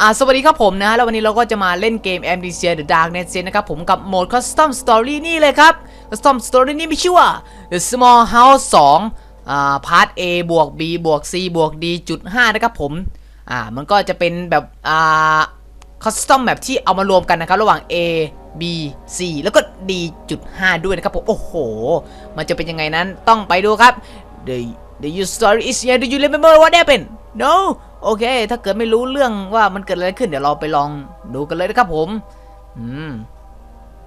อ่าสวัสดีครับผมนะฮะแล้ววันนี้เราก็จะมาเล่นเกม m d c The Darknet นะครับผมกับโหมด Custom Story นี่เลยครับ Custom Story นี่มีชื่อว่า The Small House 2อ่า Part A บวก B บวก C บวก D จุด5นะครับผมอ่ามันก็จะเป็นแบบอ่า Custom แบบที่เอามารวมกันนะครับ ระหว่าง A B C แล้วก็ D จุด5ด้วยนะครับผม โอ้โห มันจะเป็นยังไงนั้นต้องไปดูครับ The The you story is here Do you remember what happened No โอเค ถ้าเกิดไม่รู้เรื่องว่ามันเกิดอะไรขึ้นเดี๋ยวเราไปลองดูกันเลยนะครับผม อืม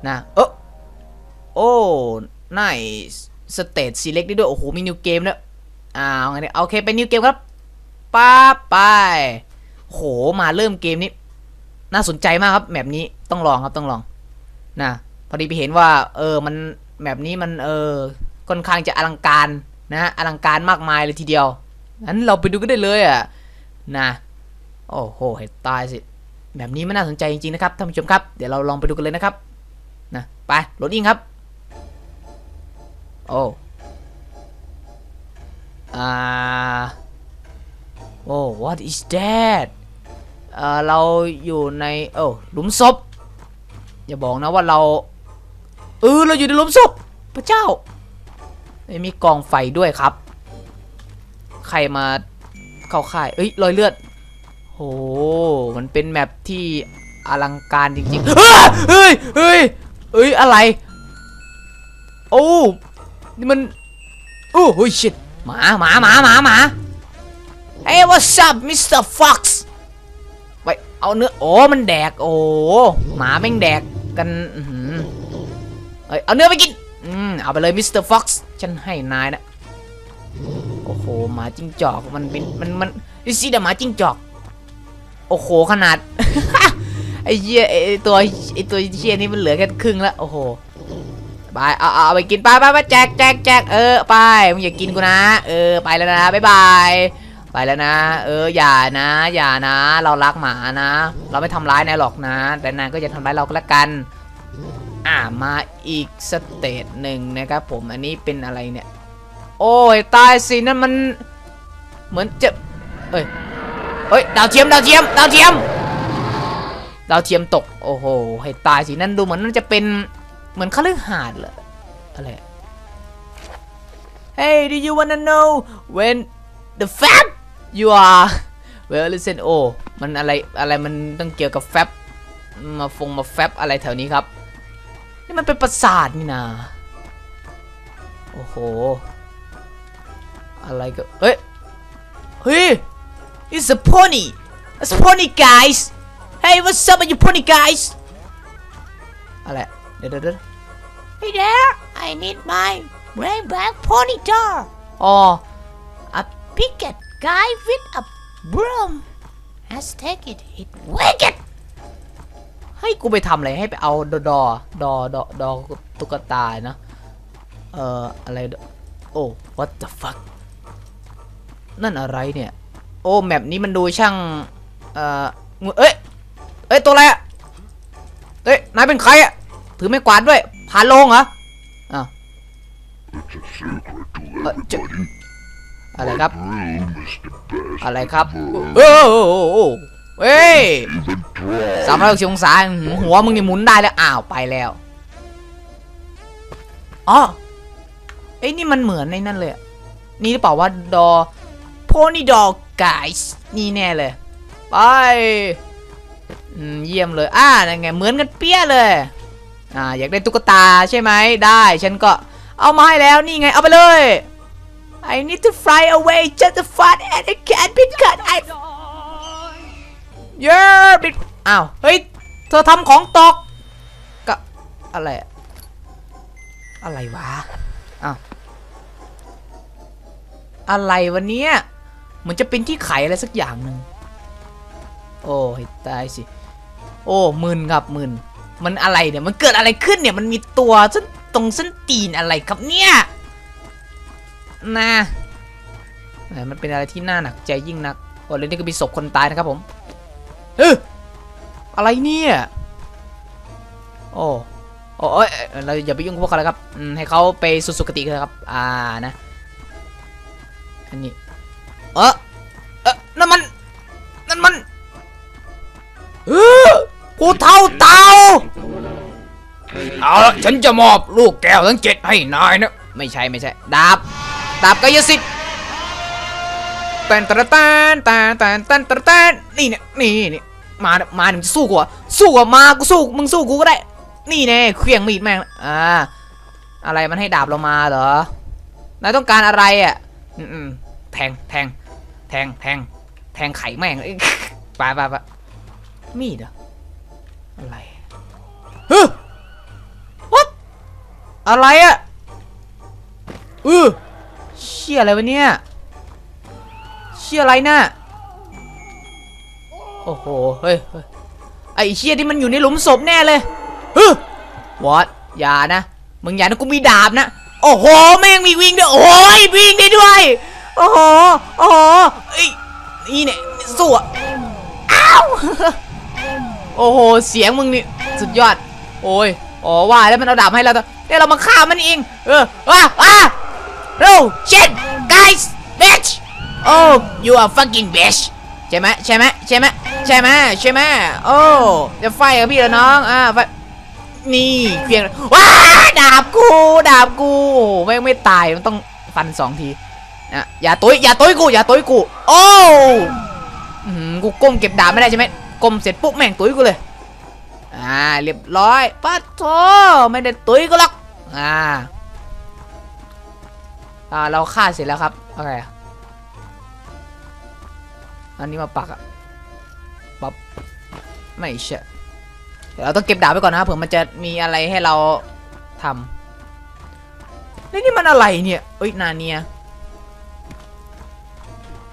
นะเออโอ้นายสเตทซีเล็กได้ด้วย โอ้โห มีนิวเกมด้วอ้าวไงั้นโอเคเป็นนิวเกมครับป้าไปโห มาเริ่มเกมนี้ น่าสนใจมากครับแบบนี้ต้องลองครับต้องลอง นะ พอดีไปเห็นว่า เออ มันแบบนี้มัน เออ ค่อนข้างจะอลังการนะอลังการมากมายเลยทีเดียวงั้นเราไปดูกันได้เลยอะ นะโอ้โหเห็นตายสิแบบนี้ไมันน่าสนใจจริงๆนะครับท่านผู้ชมครับเดี๋ยวเราลองไปดูกันเลยนะครับนะไปโหลดอิงครับโอ้อ่าโอ้ what is that เอ่อเราอยู่ในโอ้หลุมศพอย่าบอกนะว่าเราเออเราอยู่ในหลุมศพพระเจ้าไม่มีกองไฟด้วยครับ ใครมา เข้าค่ายเอ้ยรอยเลือดโหมันเป็นแมปที่อลังการจริงๆเฮ้ยเฮ้ยเฮ้ยอะไรโอ้นี่มันโอ้โหชิตหมาหมาหมาหมาหมา Hey what's up Mr. Fox ไปเอาเนื้อโอ้มันแดกโอ้หมาแม่งแดกกันเอ้ยเอาเนื้อไปกินอืมเอาไปเลยมิสเตอร์ฟ็อกซ์ฉันให้นายนะ โอ้โหหมาจิ้งจอกมันเป็นมันมันดิซี่ดหมาจิ้งจอก โอ้โหขนาดไอ้เหี้ยไอ้ตัวไอ้ตัวเหี้ยนี่มันเหลือแค่ครึ่งแล้วโอ้โหไปเอาเอาเอาไปกินไปไปไปแจกแจกแจกเออไปมึงอย่ากินกูนะ เออไปแล้วนะบ๊ายบายไปแล้วนะ เอออย่านะ อย่านะ เรารักหมานะ เราไม่ทำร้ายนายหรอกนะ แต่นายก็จะทำร้ายเราก็แล้วกัน อ่ามาอีกสเตจหนึ่งนะครับผมอันนี้เป็นอะไรเนี่ย โอ้ยตายสินั่นมัน เหมือนจะเอ้ยเอ้ยดาวเทียมดาวเทียมดาวเทียมดาวเทียมตก โอ้โหให้ตายสินั่นดูเหมือนมันจะเป็นเหมือนคฤหาสน์เหรออะไร Hey do you wanna know when the fab you are well listen โอ้มันอะไรอะไรมันต้องเกี่ยวกับแฟบมาฟงมาแฟบอะไรแถวนี้ครับ นี่มันเป็นปราสาทนี่นะโอ้โห อะไรก็เฮ้ย เฮ้ย it's a pony it's a pony guys hey what's up with you pony guys อะไร เดี๋ยวเดี๋ยวเดี๋ยว Hey there I need my rainback pony doll อ๋อ a picket guy with a broom has taken it wicked ให้กูไปทำอะไรให้ไปเอาดอดอดอดอดอตุ๊กตานะ เอ่อ อะไร โอ้ what the fuck นั่นอะไรเนี่ย โอ้แมปนี้มันดูช่าง เอ่อเอ้ย เอ้ย ตัวอะไรอะเอ้ย นายเป็นใครอะถือไม้กวาดด้วย ผ่านลงเหรออ้าวเอะอะไรครับ อะไรครับเออโอ้โหโอ้โหเฮ้ยสามร้อยหกสิบองศาหัวมึงนี่หมุนได้แล้ว อ้าวไปแล้ว อ๋อไอ้ยนี่มันเหมือนในนั่นเลย นี่หรือเปล่าว่าดอ โพนี่ดอ guys นี่แน่เลย ไปเยี่ยมเลย อ่านั่นไง เหมือนกันเปี้ยเลย อ่า อยากได้ตุ๊กตาใช่ไหม ได้ ฉันก็เอามาให้แล้ว นี่ไง เอาไปเลย I need to fly away just a fun and I can't be cut I เย้บิดอ้าว เฮ้ย เธอทำของตกก็อะไร อะอะไรวะ อ้าว อะไรวันนี้ย เหมือนจะเป็นที่ไขอะไรสักอย่างหนึ่งโอ้ยตายสิ โอ้มึนครับมึนมันอะไรเนี่ยมันเกิดอะไรขึ้นเนี่ยมันมีตัวส้นตรงเส้นตีนอะไรครับเนี่ยนะมันเป็นอะไรที่น่าหนักใจยิ่งนักโอ้แล้วนี่ก็มีศพคนตายนะครับผมเอออะไรเนี่ยโอ้โอ้เอ้ยเราอย่าไปยุ่งกับพวกเขาเลยครับให้เขาไปสุสุคติเลยครับ อ่านะอันนี้ เออเออนั่นมัน นั่นมันเออกูเท่าเตาเอาละฉันจะมอบลูกแก้วทั้งเจ็ดให้นายนะ ไม่ใช่ไม่ใช่ ดาบ ดาบกายสิทธิ์แตนตะแตนแตนแตนแตนตะแตนนี่เนี่ยนี่นี่มา มามึงจะสู้กูเหรอสู้กับมา กูสู้ มึงสู้กูก็ได้ นี่แน่เครื่องมีดแม่ง อ่า อะไรมันให้ดาบเรามาเหรอ นายต้องการอะไรอะ อืมๆ แทงแทงแทงแทงแทงไข่แม่งเอ้ยไปไปไปมีดเหรอะไรเฮ้ย what อะไรอะเออเชี่ยอะไรวะเนี่ยเชี่ยอะไรน่ะโอ้โหเฮ้ยเฮ้ยไอ้เชี่ยที่มันอยู่ในหลุมศพแน่เลยเฮ้ย what อย่านะมึงอย่านะกูมีดาบนะโอ้โหแม่งมีวิ่งด้วยโอ้ยวิ่งได้ด้วย โอ้โห โอ้โหเอ้ยนี่เนี่ยสู้อะอ้าวโอ้โห เสียงมึงนี่สุดยอด โอ้ยอ๋อว่าแล้วมันเอาดาบให้เราต่เดี๋ยวเรามาฆ่ามันเอง เออว้าว้า no shit guys bitch oh you are fucking bitch ใช่ไหมใช่ไหมใช่ไหมใช่ไหมใช่ไหมโอ้จะไฟกับพี่เหรอน้องอ่าไฟนี่เพียงว้าดาบกู ดาบกูโอ้โหแม่งไม่ตายมันต้องฟันสองที นะอย่าตุ้ยอย่าตุ้ยกูอย่าตุ้ยกูโอ้อื้อหือกูก้มเก็บดาบไม่ได้ใช่ไหมก้มเสร็จปุ๊บแม่งตุ้ยกูเลยอ่าเรียบร้อยปัดโถไม่ได้ตุ้ยกูหรอกอ่าอ่าเราฆ่าเสร็จแล้วครับอะไรอันนี้มาปักอะปั๊บไม่ใช่เดี๋ยวเราต้องเก็บดาบไว้ก่อนนะเผื่อมันจะมีอะไรให้เราทำนี่นี่มันอะไรเนี่ยเอ้ยนาเนีย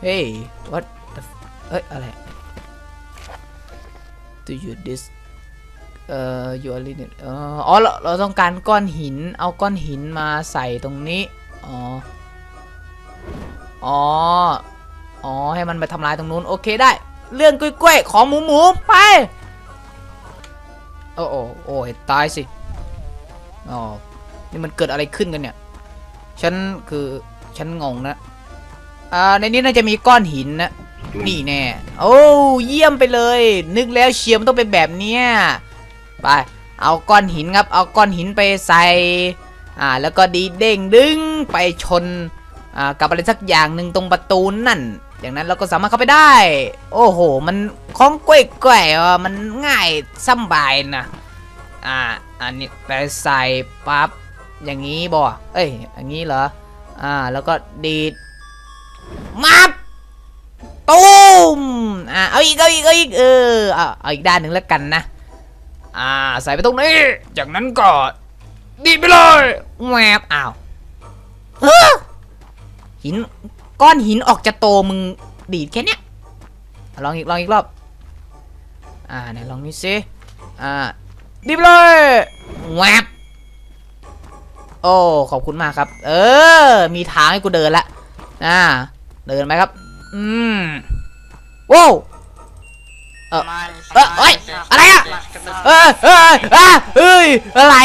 เฮ้ย what the f- เอ้ย อะไร to you this เอ่อ you are limited อ๋อเราเราต้องการก้อนหิน เอาก้อนหินมาใส่ตรงนี้ อ๋อ อ๋อ อ๋อ ให้มันไปทำลายตรงนู้น โอเคได้ เรื่องกล้วยของหมูหมูไป โอ้โอ้โอ้ยตายสิ อ๋อ นี่มันเกิดอะไรขึ้นกันเนี่ย ฉันคือ ฉันงงนะ อ่าในนี้น่าจะมีก้อนหินนะนี่แน่โอ้เยี่ยมไปเลย นึกแล้วเชียร์มันต้องเป็นแบบเนี้ยไปเอาก้อนหินครับ เอาก้อนหินไปใส่อ่าแล้วก็ดีเด้งดึงไปชนอ่ากับอะไรสักอย่างหนึ่งตรงประตูนั่นอย่างนั้นเราก็สามารถเข้าไปได้ โอ้โห มันของกล้วยกล้วยอะมันง่ายสำบายนะอ่าอันนี้ไปใส่ปั๊บอย่างนี้บ่เอ้ยอย่างนี้เหรออ่าแล้วก็ดีด มับตูมอ่าเอาอีกเอาอีกเอาอีกเออเอาเอาอีกด้านหนึ่งแล้วกันนะ อ่าใส่ไปตรงนี้ จากนั้นก็ดีดไปเลยแหวบอ้าวเฮ้อหินก้อนหินออกจะโตมึงดีดแค่เนี้ยลองอีกลองอีกรอบ อ่าไหนลองนี่สิอ่าดิบเลยแหวบโอ้ขอบคุณมากครับ เออ มีทางให้กูเดินละอ่า เดินไปครับ อืมว้าวเออเออเอ้ยอะไรอะเออเออเออเฮ้ยอะไร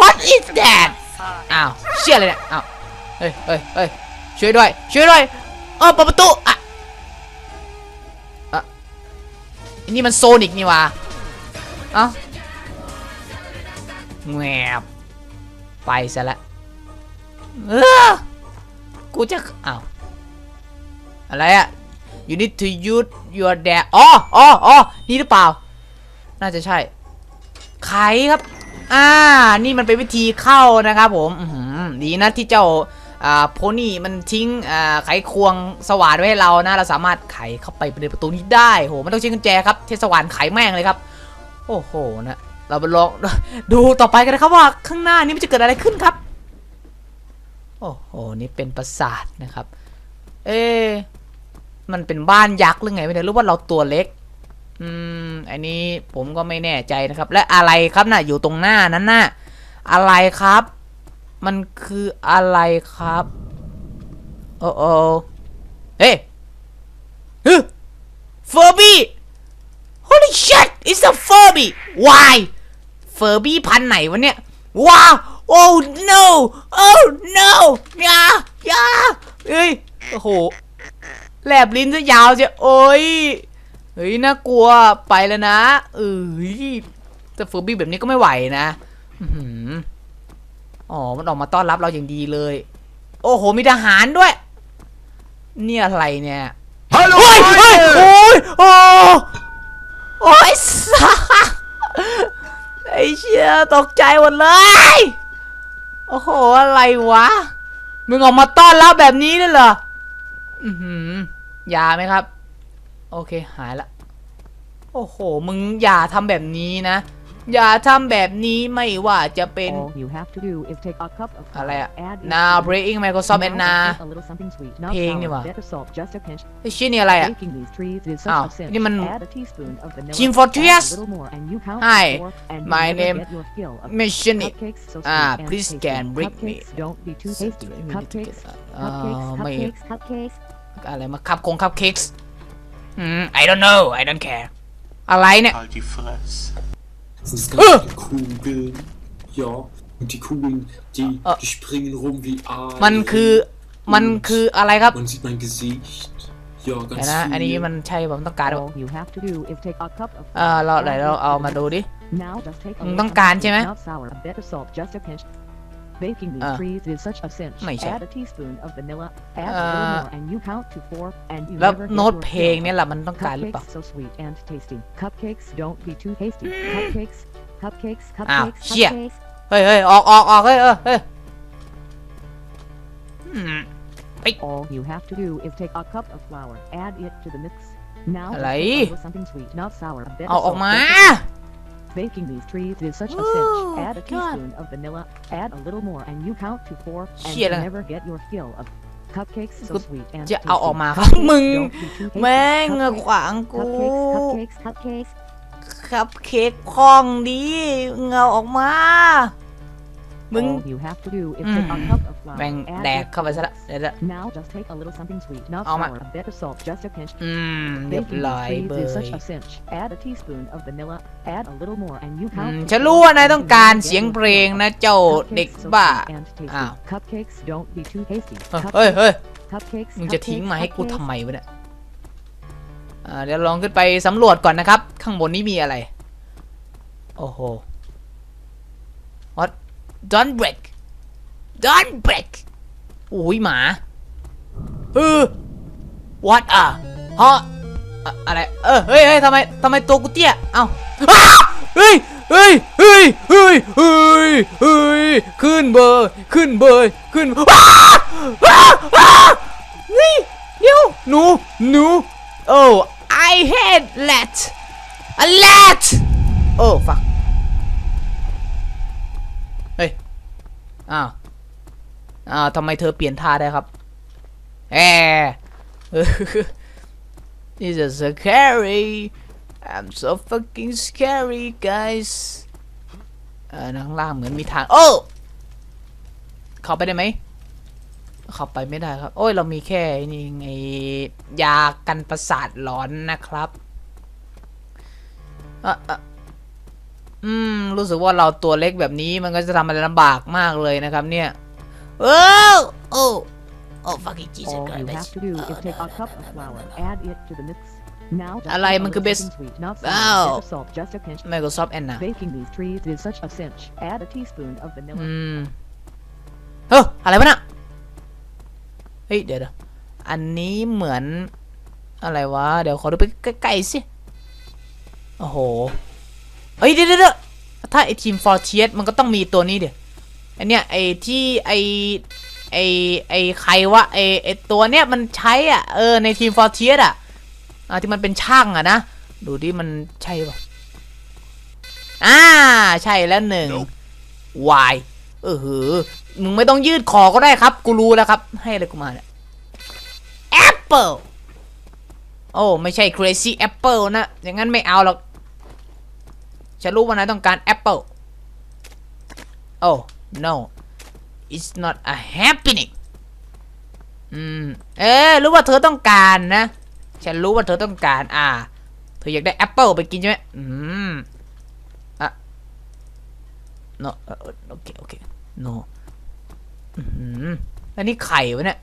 What is that อ้าวเชี่ยอะไรเนี่ยอ้าวเฮ้ยเฮ้ยเฮ้ยช่วยด้วยช่วยด้วยเออเปิดประตูอะอะอันนี่มันโซนิกนี่หวะเอ้าแงบไปซะละเออกูจะอ้าว อะไรอะ you need to use your dad อ๋ออ๋ออ๋อนี่หรือเปล่า น่าจะใช่ ไขครับ อ่า นี่มันเป็นวิธีเข้านะครับผมอื้อหือดีนะที่เจ้าอ่าโพนี่มันทิ้งอ่าไขควงสว่านไว้ให้เรานะ เราสามารถไขเข้าไปในประตูนี้ได้โหมันต้องใช้กุญแจครับเทสว่านไขแม่งเลยครับ โอ้โหนะเราไปลองดูต่อไปกันนะครับว่าข้างหน้านี้มันจะเกิดอะไรขึ้นครับ โอ้โหนี่เป็นปราสาทนะครับ เอ๊ะ มันเป็นบ้านยักษ์หรือไงไม่รู้หรือว่าเราตัวเล็ก อืม อันนี้ผมก็ไม่แน่ใจนะครับ และอะไรครับน่ะอยู่ตรงหน้านั้นน่ะอะไรครับ มันคืออะไรครับ โอ้โอเฮ้เฮ้เฟอร์บี้ Holy shit it's a Furby why Furby พันไหนวะเนี่ย ว้าว oh no oh no อย่าอย่าเอ้ย โอ้โห แลบลิ้นซะยาวเจ้โอ้ยเฮ้ยน่ากลัวไปแล้วนะเออแต่เฟอร์บี้แบบนี้ก็ไม่ไหวนะอื้อหืออ๋อมันออกมาต้อนรับเราอย่างดีเลย โอ้โหมีทหารด้วย เนี่ยอะไรเนี่ย Hallo เฮ้ยเฮ้ย Freunde! โอ้ยโอ้โอ้ยสัสไอ้เชี่ยตกใจหมดเลยโอ้โหอะไรวะมึงออกมาต้อนรับแบบนี้เลยเหรอ อือหือยาไหมครับ โอเคหายละ โอ้โห มึงอย่าทำแบบนี้นะ อย่าทำแบบนี้ไม่ว่าจะเป็น All you have to do is take a cup of อะไร flour, อะ add in Now sugar, breaking Microsoft and now now just a little something sweet, not เพลง sour, นี่หว่า bitter salt, just a pinch. ไอ้ชี้ยนี่อะไรอะ Baking these trees is อ้าว such a cinch. นี่มัน Add a teaspoon of vanilla. Team add Fortress a little more, and you count Hi, to four, and you my never name get your fill of Mission it cupcakes so sweet Ah, and please tasty. can bring me Cupcakes don't be too tasty. Cupcakes, เอ่อ cupcakes, ไม่ cupcakes, cupcakes. อะไรมาคับคงคับเค้กส์อืม I don't know I don't care อะไรเนี่ย Halt die Fresse. Das sind Ah! ganz viele Kugeln. Ja. Und die Kugeln, die, Ah. die springen rum wie Aale. มันคือ มันคืออะไรครับ Man sieht mein Gesicht. Ja, เดี๋ยว ganz นะ อันนี้ viel. มันใช่ผมต้องการหรือเปล่า All you have to do is take a cup of เออ flour, เราไหน add เรา it เอา to the มาดูดิ Now just take a มึง little ต้องการ something ใช่ไหม sweet, not sour, bitter salt, just a pinch. Baking these Ah. trees is such a cinch. ไม่ใช่ Add a teaspoon of vanilla, add a เอ่ little อ more, and you count to four, and you แล้ว never get โน้ต your เพลง fill. เนี่ยแหละมันต้องการหรือเปล่า Cupcakes so sweet and tasty. Cupcakes don't be too hasty. Cupcakes, cupcakes, Ah, cupcakes, shit. cupcakes. เฮ้ยเฮ้ยออกออกออกเฮ้ยเออเฮ้ยอืม All you have to do is take a cup of flour, add it to the mix. Now just อะไร take a little something sweet, not sour, a bitter เอาออก salt, มา just a pinch. Baking these trees is such a Oh, cinch. Add a God. teaspoon of vanilla, add a little more, and you count to four, and Shit. you never get your fill of cupcakes so Good. sweet and จะเอาออก tasty. มาครับมึง Don't be too hasty. แม่งอะ Cupcakes, ขวางกู Cupcakes, cupcakes, cupcakes. ครับเค้กพองดีมึงเอาออกมา มึง All you have to do is take a Mm. cup of flour, แม่ง add แดก it เข้าไป to ซะ the ละ mix. เดี๋ยวละ Now just take a little something sweet, not เอามา sour, a bitter salt, just a pinch. อืมเรียบ Baking ร้อย these เบ trees is ย such a cinch. Add a teaspoon of vanilla, add a little more, and you อื count ม to ฉัน four, รู้ว่านาย and ต้อง you การ never get เสียง your เพลง fill of นะเจ้าเด็ก Cupcakes so บ้า sweet and tasty. อ้าว Cupcakes don't be too hasty. เฮ้ยเฮ้ย Cupcakes, มึงจะทิ้ง cupcakes, มาให้กู cupcakes. ทำไมวะเนี่ยอ่าเดี๋ยวลองขึ้นไปสำรวจก่อนนะครับ ข้างบนนี้มีอะไร โอ้โห what don't break don't break อุ้ยหมาเออ what อะฮะอะอะไร เออ เฮ้ยเฮ้ยทำไมทำไมตัวกูเตี้ย เอ้าเฮ้ยเฮ้ยเฮ้ยเฮ้ยเฮ้ยเฮ้ยขึ้นเบอร์ขึ้นเบอร์ขึ้นอ้าอ้าอ้านี่เดี๋ยวหนูหนู oh I hate that a lot oh fuck อ้าวอ้าวทำไมเธอเปลี่ยนท่าได้ครับแอ This is scary I'm so fucking scary guys เออข้างล่างเหมือนมีทาง โอ้เข้าไปได้ไหมเข้าไปไม่ได้ครับ โอ้ยเรามีแค่นี่ไงยากันประสาทหลอนนะครับอะ อะอืม รู้สึกว่าเราตัวเล็กแบบนี้มันก็จะทำอะไรลำบากมากเลยนะครับเนี่ยโอ้โอ้โอ้ fucking Jesus All you Christ have to do is take a cup of flour, add it to the mix. Now just อะไร take a มันคือ little best- something sweet, not อ้าว sour, bitter salt, just a pinch. Microsoft and นะ Baking these trees is such a cinch. Add a teaspoon of vanilla. อืมเฮ้ยอะไรวะน่ะเฮ้ย เดี๋ยวเดี๋ยวอันนี้เหมือน อะไรวะ เดี๋ยวขอดูไปใกล้ๆสิ โอ้โห เฮ้ยเดี๋ยวเดี๋ยวเดี๋ยวถ้าไอทีมฟอร์เทียสมันก็ต้องมีตัวนี้เดี๋ยวอันเนี้ยไอที่ไอไอไอใครวะไอไอตัวเนี้ยมันใช้อะเออในทีมฟอร์เทียสอะอ่าที่มันเป็นช่างอะนะ ดูดิมันใช่ป่ะอ่าใช่แล้วหนึ่งวายเออหือมึงไม่ต้องยืดคอก็ได้ครับ กูรู้แล้วครับ ให้อะไรกูมาเนี่ย Apple โอ้ ไม่ใช่ crazy apple นะ อย่างนั้นไม่เอาหรอก ฉันรู้ว่านายต้องการ Apple โอ้ no it's not a happening อืม เออรู้ว่าเธอต้องการนะ ฉันรู้ว่าเธอต้องการ อ่า เธออยากได้ Apple ไปกินใช่ไหมอืม no เอ่อโอเค โอเค no อือหือแล้วนี่ไข่วะเนี่ย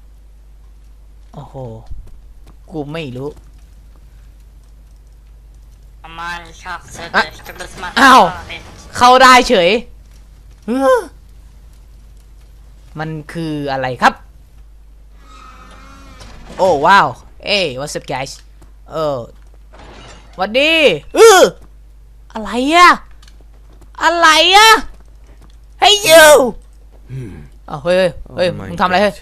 โอ้โห กูไม่รู้ Aman şahsı Ah. kıbrısma. Ow. เข้าได้เฉยเฮ้อมันคืออะไรครับ โอ้ว้าว เอ้ what's up guys เออหวันดีเอออะไรอะอะไรอะเฮ้ยยูอ้าวเฮ้ยเฮ้ยเฮ้ย Oh my มึงทำอะไรเฮ้ย God.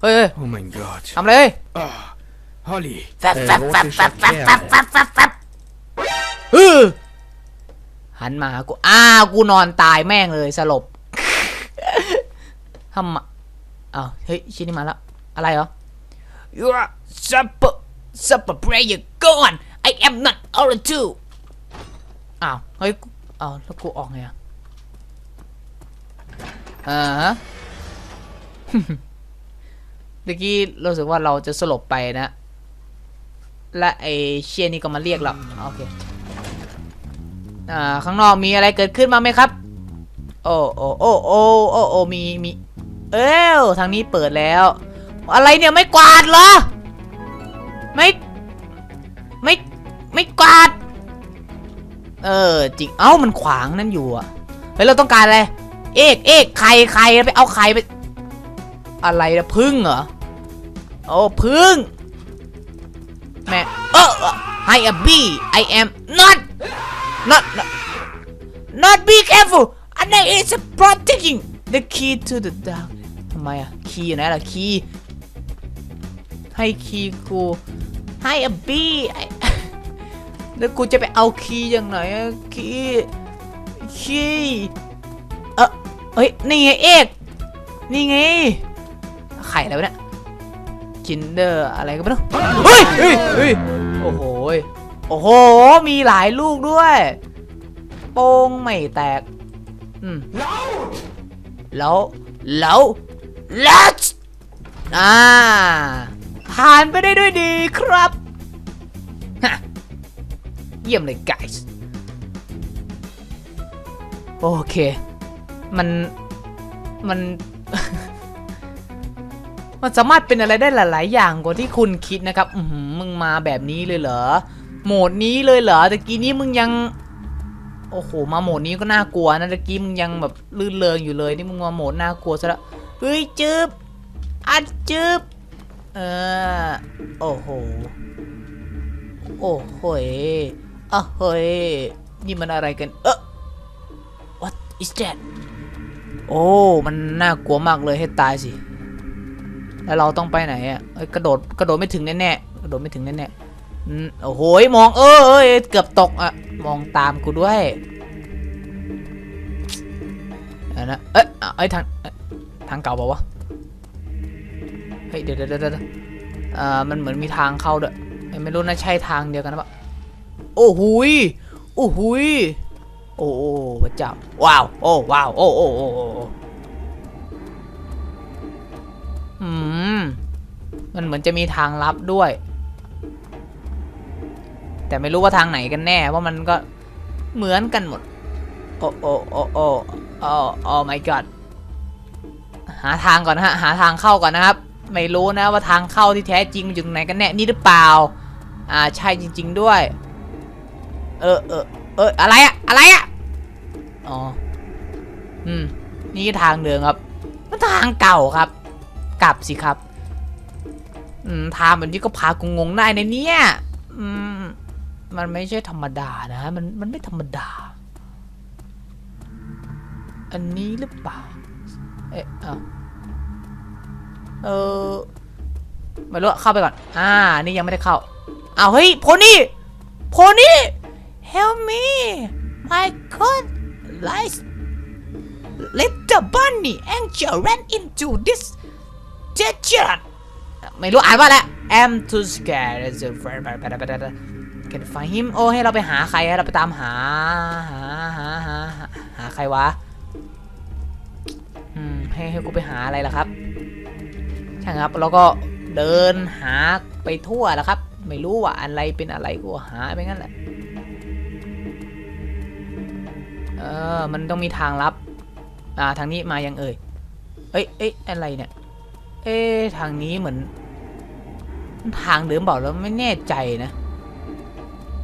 เฮ้ยเฮ้ย Oh my god. ทำอะไรเฮ้ย Ah, Holly. แฟบ eh, แฟบ vad แฟบ är แฟบแฟบแฟบ chatten? แฟบแฟบแฟบ เออหันมาหากู อ้าว กูนอนตายแม่งเลยสลบทำไมอ้าว เฮ้ย ชิ้นนี้มาแล้ว อะไรเหรอ You are super super player go on I am not all two อ้าว เฮ้ยกูอ้าวแล้วกูออกไงอะอ่าฮะเมื่อกี้รู้สึกว่าเราจะสลบไปนะ และไอเชียนี่ก็มาเรียกเราโอเคอ่าข้างนอกมีอะไรเกิดขึ้นมาไหมครับ โอ้โอ้โอ้โอ้โอ้โอ้มีมี เอ้วทางนี้เปิดแล้ว อะไรเนี่ยไม่กวาดเหรอ ไม่ไม่ไม่กวาด เออจริงเอ้ามันขวางนั่นอยู่อะเฮ้ยเราต้องการอะไรเอกเอกไข่ไข่ไปเอาไข่ไป อะไรนะพึ่งเหรอโอ้พึ่ง แม่เออ I am B I am not not not, not be careful and that is protecting the key to the dark ทำไมอะคีย์อยู่ไหนล่ะคีย์ให้คีย์กู ให้อะ B ไอ้แล้วกูจะไปเอาคีย์ยังไงอะคีย์คีย์เออเฮ้ย นี่ไงเอก นี่ไง ไข่อะไรวเนี่ย จินเดอร์อะไรก็ไม่รู้เฮ้ยเฮ้ยเฮ้ยโอ้โหยโอ้โห มีหลายลูกด้วย โป้งไม่แตก อืม แล้ว แล้ว let's อ่า ผ่านไปได้ด้วยดีครับฮะเยี่ยมเลย guys โอเค มัน มัน มันสามารถเป็นอะไรได้หลาย ๆ อย่างกว่าที่คุณคิดนะครับ อืมึงมาแบบนี้เลยเหรอ โหมดนี้เลยเหรอตะกี้นี้มึงยัง โอ้โห มาโหมดนี้ก็น่ากลัวนะตะกี้มึงยังแบบลื่นเริงอยู่เลย นี่มึงมาโหมดน่ากลัวซะแล้วเฮ้ยจึบอัดจึบเออ โอ้โห โอ้โหยอะเฮ้ย นี่มันอะไรกัน เออ what is that โอ้ มันน่ากลัวมากเลยให้ตายสิ แล้วเราต้องไปไหนอะกระโดดกระโดดไม่ถึงแน่ๆกระโดดไม่ถึงแน่ๆอืมโอ้โหยมองเออเอยเกือบตกอะมองตามกูด้วยอันนะเอ้ยอะเอ้ทางเอ้ยทางเก่าเปล่าวะเฮ้ยเดี๋ยวเดี๋ยวเดี๋ยวเอ่ามันเหมือนมีทางเข้าด้วยไม่รู้นะใช่ทางเดียวกันปล่าโอ้หุยโอ้หุยโอ้โอ้พระเจ้าว้าวโอ้ว้าวโอ้โอ้โอ้โอ้โอ้อืม มันเหมือนจะมีทางลับด้วย แต่ไม่รู้ว่าทางไหนกันแน่ว่าะมันก็เหมือนกันหมด โอ้โอ้โอ้โอ้โอ้โอ้ my god หาทางก่อนฮะ หาทางเข้าก่อนนะครับ ไม่รู้นะว่าทางเข้าที่แท้จริงอยู่ไหนกันแน่ นี่หรือเปล่า อ่า ใช่จริง ๆด้วย เออเออเอออะไรอะอะไรอะอ๋อ อืม นี่ทางเดิมครับ มันทางเก่าครับ กลับสิครับ อืมทางแบบนี้ก็พากูงงได้ในะเนี่ย อืม มันไม่ใช่ธรรมดานะ มันมันไม่ธรรมดา อันนี้หรือเปล่า เอ๊ะอะเออไม่รู้เข้าไปก่อน อ่า นี่ยังไม่ได้เข้าเอ้าเฮ้ยโพนี่โพนี่ help me my god lies little bunny angel ran into this danger ไม่รู้อ่านว่าอะไร I'm too scared can find him โอ้ให้เราไปหาใครให้เราไปตามหาหาหาหาหาหาใครวะอืมให้ให้กูไปหาอะไรล่ะครับใช่ครับแล้วก็เดินหาไปทั่วแล้วครับ ไม่รู้ว่าอะไรเป็นอะไรกูหาไปงั้นแหละเออมันต้องมีทางลับอ่าทางนี้มายังเอ่ยเอ้ยเอ้ยอะไรเนี่ย เอ๊ทางนี้เหมือน ทางเดิมเปล่าแล้วไม่แน่ใจนะ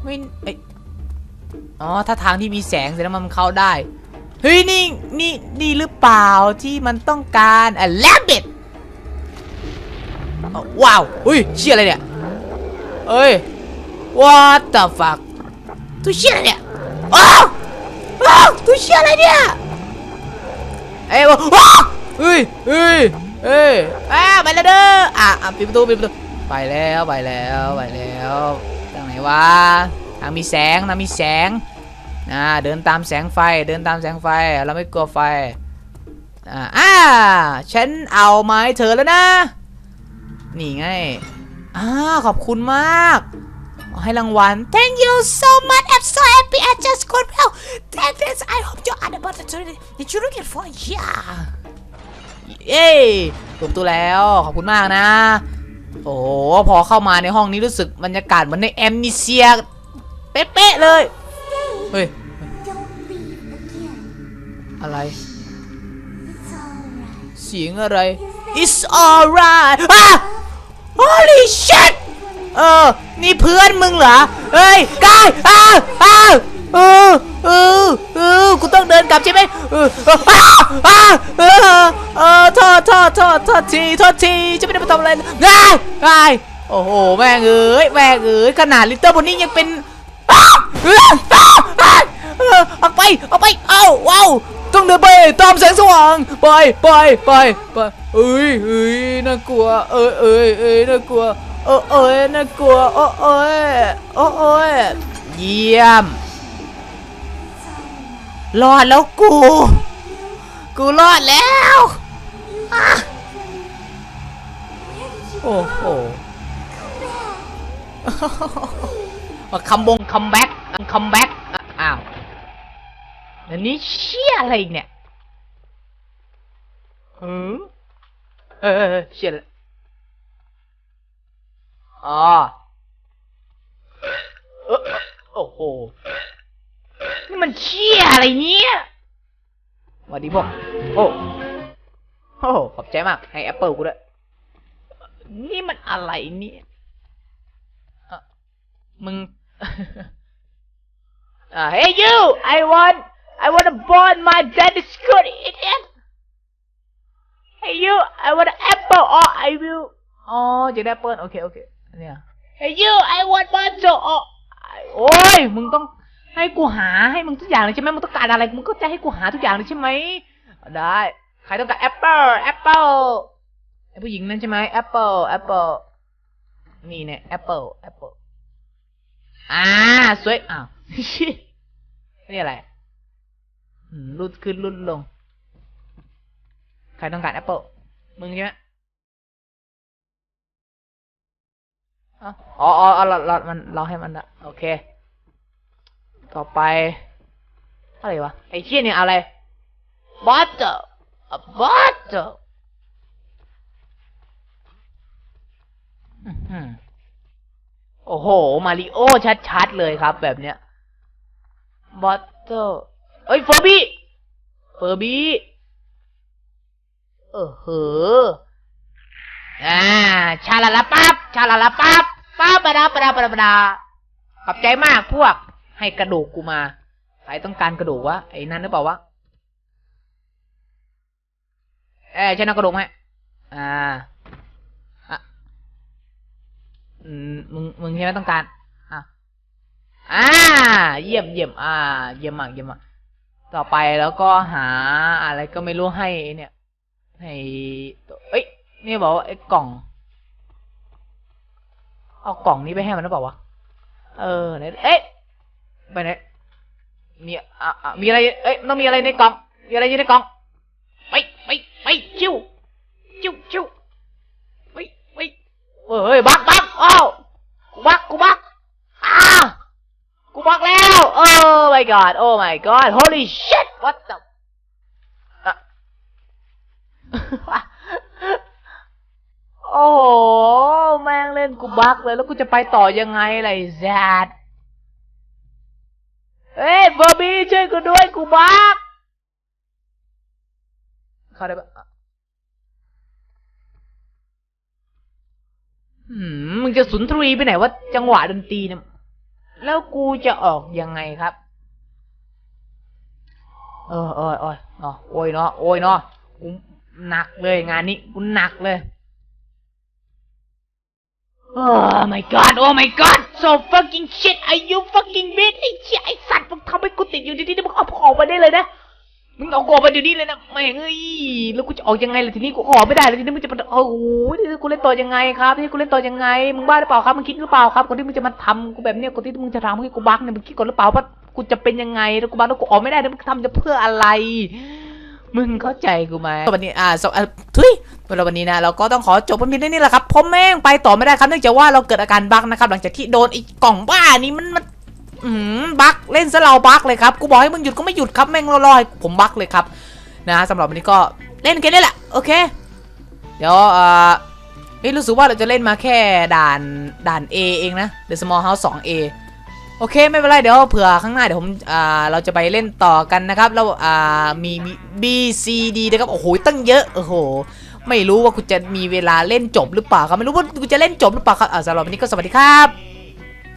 ไม่เออ๋อ ถ้าทางที่มีแสงแสดงว่ามันเข้าได้ เฮ้ย นี่ นี่ นี่หรือเปล่าที่มันต้องการอะแลบเบ็ดว้าวอุ้ยเชี่ยอะไรเนี่ยเอ้ย what the fuck ตัวเชี่ยอะไรเนี่ยอ้าวอ้าวตัวเชี่ยอะไรเนี่ย เอ้ยว้าวเฮ้ยเฮ้ย เฮ้ยอ้าไปแล้วเด้ออะปิดประตูปิดประตูไปแล้วไปแล้วไปแล้วทางไหนวะทางมีแสงทางมีแสงนะเดินตามแสงไฟเดินตามแสงไฟเราไม่กลัวไฟอ่าอ่าฉันเอาไม้เธอแล้วนะนี่ไงอ่าขอบคุณมาก ให้รางวัล Thank you so much I'm so happy I just got well Thank this I hope you are the better that you looking for yeah เย้ถูกตัวแล้วขอบคุณมากนะ โอ้โหพอเข้ามาในห้องนี้รู้สึกบรรยากาศเหมือนในแอมนิเซียเป๊ะๆเลย เฮ้ย อะไร เสียงอะไร It's alright อะ Holy shit เออ นี่เพื่อนมึงเหรอ เฮ้ยกายอ้าวอ้าวเออเออเออกูต้องเดินกลับใช่ไหมเอออ้าวอ้าวเออ เออโทษโทษโทษโทษทีโทษทีจะไม่ได้มาทำอะไรง่ายง่ายโอ้โหแม่งเอ้ยแม่งเอ้ยขนาดลิตเติ้ลบนนี้ยังเป็นอ้าวเอาวอ้าเออออกไปออกไปเอ้าว้าวต้องเดินไปตามแสงสว่างไปไปไปไปเอ้ยเอ้ยน่ากลัวเอ้ยเอ้ยเอ้ยน่ากลัวเออเอ้ยน่ากลัวโอ้เอ้ยโอ้เอ้ยเยี่ยมรอดแล้วกู กูรอดแล้ว โอ้โหมาคัมบงคัมแบ็กคัมแบ็กอ้าวแล้วนี่เชี่ยอะไรเนี่ยเออเออเชี่ยอะไรอ๋อโอ้โห นี่มันเชี่ยอะไรเนี่ย วัดีพวกโอ้ โอ้ขอบใจมาก ให้แอปเปิลกูด้วย นี่มันอะไรเนี่ยอะมึงอ่า hey you I want I want to burn my daddy's good idiot hey you I want an apple or I will อ๋อจะได้แอปเปิลโอเค โอเค เนี่ย hey you I want mango or I- โอ้ย มึงต้องให้กูหาให้มึงทุกอย่างเลยใช่ไหมมึงต้องการอะไร มึงก็จะให้กูหาทุกอย่างเลยใช่ไหม ได้ ใครต้องการแอปเปิลแอปเปิลไอผู้หญิงนั่นใช่ไหมแอปเปิลแอปเปิลนี่เนี่ยแอปเปิลแอปเปิลอ่าสวยอ้าวนี่อะไรรุดขึ้นรุดลง ใครต้องการแอปเปิลมึงใช่ไหมอ๋ออ๋อเราเรามันเราให้มันละโอเค ต่อไป อะไรวะ ไอ้เชี่ยเนี่ยอะไร butter a butter อื้ อหือโอ้โห มาริโอชัด ๆ เลยครับ แบบเนี้ย butter เอ้ยเฟอร์บี้เฟอร์บี้เออเหออ่า ชาลาลาปั๊บชาลาลาปั๊บปั๊บปะดาปะดาปะดาปะดาขอบใจมากพวก ให้กระดูกกูมา ใครต้องการกระดูกวะ ไอ้นั่นหรือเปล่าวะ เอ้ยฉันเอากระดูกให้อ่าอะมึงมึงใช่ไหมต้องการอะอ่า เยี่ยมเยี่ยมอ่า เยี่ยมมากเยี่ยมมากต่อไปแล้วก็หาอะไรก็ไม่รู้ให้เนี่ยให้ตัวเอ้ยนี่บอกว่าไอ้กล่อง เอากล่องนี้ไปให้มันหรือเปล่าวะเออไหนเอ๊ะไปไหนมีอะอะมีอะไร เอ้ยต้องมีอะไรในกล่องมีอะไรอยู่ในกล่องไปไป ไปชิวชิวชิวไปไปเฮ้ยบักบักอ้าวกูบักกูบักอ้ากูบักแล้วโอ้ my god โอ้ my god holy shit what the อะโอ้โหแม่งเล่นกูบักเลยแล้วกูจะไปต่อยังไงล่ะไอ้แซดเฮ้ยบอบบี้ช่วยกูด้วยกูบัก เข้าได้ปะมึงจะสุนทรีไปไหนว่าจังหวะดนตรีเนี่ยแล้วกูจะออกยังไงครับ เออเออเออเนาะโอ้ยเนาะโอ้ยเนาะกูหนักเลยงานนี้กูหนักเลยโอ้ my god โอ้ my god so fucking shit are you fucking bitch ไอ้เชี่ยไอ้สัตว์มึงทำให้กูติดอยู่ดีๆมึงเอาออกมาได้เลยนะ มึงเอากูออกมาเดี๋ยวนี้เลยนะแม่งเอ้ยแล้วกูจะออกยังไงล่ะทีนี้กูออกไม่ได้แล้วทีนี้มึงจะมาโอ้โหกูเล่นต่อยังไงครับทีนี้กูเล่นต่อยังไงมึงบ้าหรือเปล่าครับมึงคิดหรือเปล่าครับคนที่มึงจะมาทำกูแบบเนี้ยคนที่มึงจะทำให้กูบักเนี่ยมึงคิดก่อนหรือเปล่าว่ากูจะเป็นยังไงแล้วกูบักแล้วกูออกไม่ได้แล้วมึงทำจะเพื่ออะไร มึงเข้าใจกูไหมวันนี้อ่าสวอะทุยสำหรับวันนี้นะเราก็ต้องขอจบเพียงเท่นี้แหละครับผมแม่งไปต่อไม่ได้ครับเนื่องจากว่าเราเกิดอาการบักนะครับ หลังจากที่โดนไอ้กล่องบ้านี้มันมัน อืมบักเล่นซะเราบักเลยครับ กูบอกให้มึงหยุดก็ไม่หยุดครับแม่งรอยๆผมบักเลยครับ นะสำหรับวันนี้ก็เล่นแค่นี้แหละ โอเค เดี๋ยวเอ่าเฮ้ยรู้สึกว่าเราจะเล่นมาแค่ด่านด่าน A เองนะ The Small House 2A โอเคไม่เป็นไรเดี๋ยวเผื่อข้างหน้าเดี๋ยวผมอ่าเราจะไปเล่นต่อกันนะครับแล้วอ่ามีมี B C D นะครับโอ้โหตั้งเยอะโอ้โหไม่รู้ว่ากูจะมีเวลาเล่นจบหรือเปล่าครับไม่รู้ว่ากูจะเล่นจบหรือเปล่าครับอ่าสำหรับวันนี้ก็สวัสดีครับ